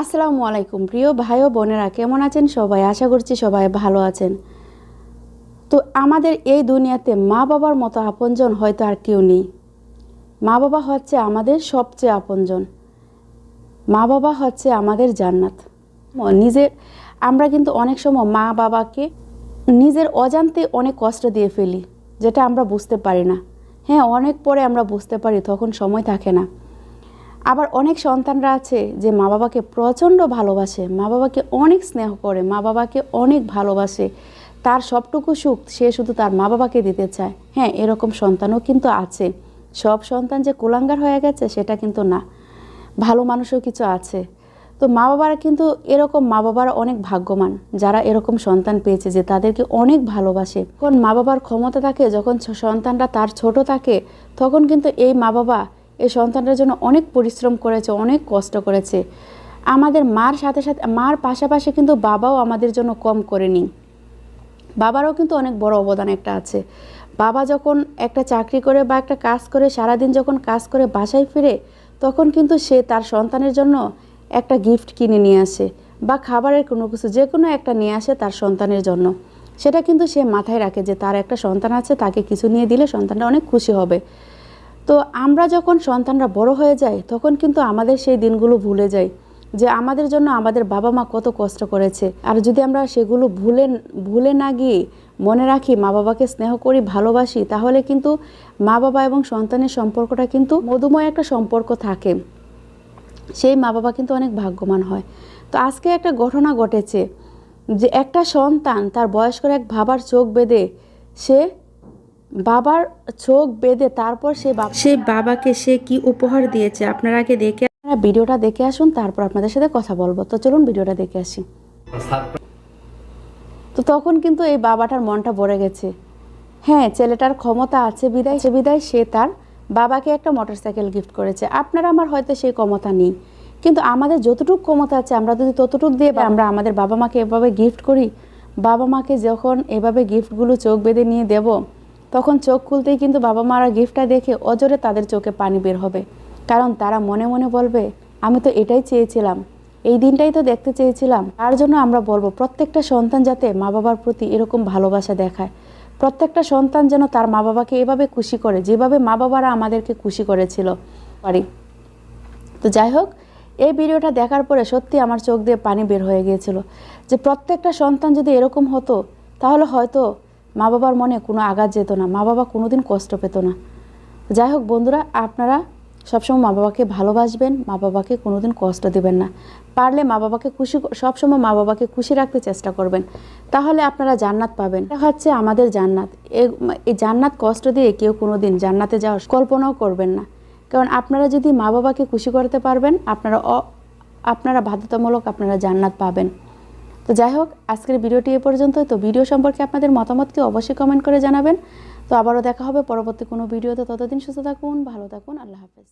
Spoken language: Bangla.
আসসালামু আলাইকুম, প্রিয় ভাই ও বোনেরা, কেমন আছেন সবাই? আশা করছি সবাই ভালো আছেন। তো আমাদের এই দুনিয়াতে মা বাবার মতো আপনজন হয়তো আর কেউ নেই। মা বাবা হচ্ছে আমাদের সবচেয়ে আপনজন। মা বাবা হচ্ছে আমাদের জান্নাত। নিজের, আমরা কিন্তু অনেক সময় মা বাবাকে নিজের অজান্তে অনেক কষ্ট দিয়ে ফেলি, যেটা আমরা বুঝতে পারি না। হ্যাঁ অনেক পরে আমরা বুঝতে পারি, তখন সময় থাকে না। আবার অনেক সন্তানরা আছে যে মা বাবাকে প্রচণ্ড ভালোবাসে, মা বাবাকে অনেক স্নেহ করে, মা বাবাকে অনেক ভালোবাসে। তার সবটুকু সুখ সে শুধু তার মা বাবাকে দিতে চায়। হ্যাঁ এরকম সন্তানও কিন্তু আছে। সব সন্তান যে কুলাঙ্গার হয়ে গেছে সেটা কিন্তু না। ভালো মানুষও কিছু আছে। তো মা বাবারা কিন্তু এরকম মা বাবারা অনেক ভাগ্যবান। যারা এরকম সন্তান পেয়েছে যে তাদেরকে অনেক ভালোবাসে। কোন মা বাবার ক্ষমতা থাকে, যখন সন্তানরা তার ছোট থাকে, তখন কিন্তু এই মা বাবা এই সন্তানটার জন্য অনেক পরিশ্রম করেছে, অনেক কষ্ট করেছে। আমাদের মার সাথে সাথে, মার পাশাপাশি কিন্তু বাবাও আমাদের জন্য কম করেনি। বাবারও কিন্তু অনেক বড় অবদান একটা আছে। বাবা যখন একটা চাকরি করে বা একটা কাজ করে, সারাদিন যখন কাজ করে বাসায় ফিরে, তখন কিন্তু সে তার সন্তানের জন্য একটা গিফট কিনে নিয়ে আসে বা খাবারের কোনো কিছু যে কোনো একটা নিয়ে আসে তার সন্তানের জন্য। সেটা কিন্তু সে মাথায় রাখে যে তার একটা সন্তান আছে, তাকে কিছু নিয়ে দিলে সন্তানটা অনেক খুশি হবে। তো আমরা যখন সন্তানরা বড় হয়ে যায় তখন কিন্তু আমাদের সেই দিনগুলো ভুলে যায় যে আমাদের জন্য আমাদের বাবা মা কত কষ্ট করেছে। আর যদি আমরা সেগুলো ভুলে ভুলে না গিয়ে মনে রাখি মা বাবাকে স্নেহ করি, ভালোবাসি, তাহলে কিন্তু মা বাবা এবং সন্তানের সম্পর্কটা কিন্তু মধুময় একটা সম্পর্ক থাকে। সেই মা বাবা কিন্তু অনেক ভাগ্যবান হয়। তো আজকে একটা ঘটনা ঘটেছে যে একটা সন্তান তার বয়স্কর এক ভাবার চোখ বেঁধে সে বাবার চোখ বেঁধে তারপর সে বাবা সেই বাবাকে সে কি উপহার দিয়েছে? আপনারা আগে দেখে আপনারা ভিডিওটা দেখে আসুন তারপর আপনাদের সাথে কথা বলব। তো চলুন ভিডিওটা দেখে আসি। তো তখন কিন্তু এই বাবাটার মনটা ভরে গেছে। হ্যাঁ ছেলেটার ক্ষমতা আছে বিদায় সে বিদায় সে তার বাবাকে একটা মোটরসাইকেল গিফট করেছে। আপনারা আমার হয়তো সেই ক্ষমতা নেই। কিন্তু আমাদের যতটুকু ক্ষমতা আছে আমরা যদি ততটুকু দিয়ে আমরা আমাদের বাবা মাকে এভাবে গিফট করি বাবা মাকে যখন এভাবে গিফটগুলো চোখ বেঁধে নিয়ে দেব তখন চোখ খুলতেই কিন্তু বাবা মারা গিফটটা দেখে অজরে তাদের চোখে পানি বের হবে। কারণ তারা মনে মনে বলবে, আমি তো এটাই চেয়েছিলাম। এই দিনটাই তো দেখতে চেয়েছিলাম। তার জন্য আমরা বলব, প্রত্যেকটা সন্তান যাতে মা বাবার প্রতি এরকম ভালোবাসা দেখায়। প্রত্যেকটা সন্তান যেন তার মা বাবাকে এভাবে খুশি করে, যেভাবে মা বাবারা আমাদেরকে খুশি করেছিল। পারি। তো যাই হোক, এই ভিডিওটা দেখার পরে সত্যি আমার চোখ দিয়ে পানি বের হয়ে গিয়েছিল। যে প্রত্যেকটা সন্তান যদি এরকম হতো, তাহলে হয়তো মা বাবার মনে কোনো আঘাত যেত না, মা বাবা কোনোদিন কষ্ট পেত না। যাই হোক বন্ধুরা, আপনারা সবসময় মা বাবাকে ভালোবাসবেন, মা বাবাকে কোনোদিন কষ্ট দেবেন না। পারলে মা বাবাকে খুশি, সবসময় মা বাবাকে খুশি রাখতে চেষ্টা করবেন। তাহলে আপনারা জান্নাত পাবেন। এটা হচ্ছে আমাদের জান্নাত। এই জান্নাত কষ্ট দিয়ে কেউ কোনোদিন জান্নাতে যাওয়ার কল্পনাও করবেন না। কারণ আপনারা যদি মা বাবাকে খুশি করতে পারবেন, আপনারা আপনারা বাধ্যতামূলক আপনারা জান্নাত পাবেন। তো যাই হোক, আজকের ভিডিওটি এ পর্যন্ত তো ভিডিও সম্পর্কে আপনাদের মতামতকে অবশ্যই কমেন্ট করে জানাবেন। তো আবারও দেখা হবে পরবর্তী কোনো ভিডিওতে। ততদিন সুস্থ থাকুন, ভালো থাকুন, আল্লাহ হাফেজ।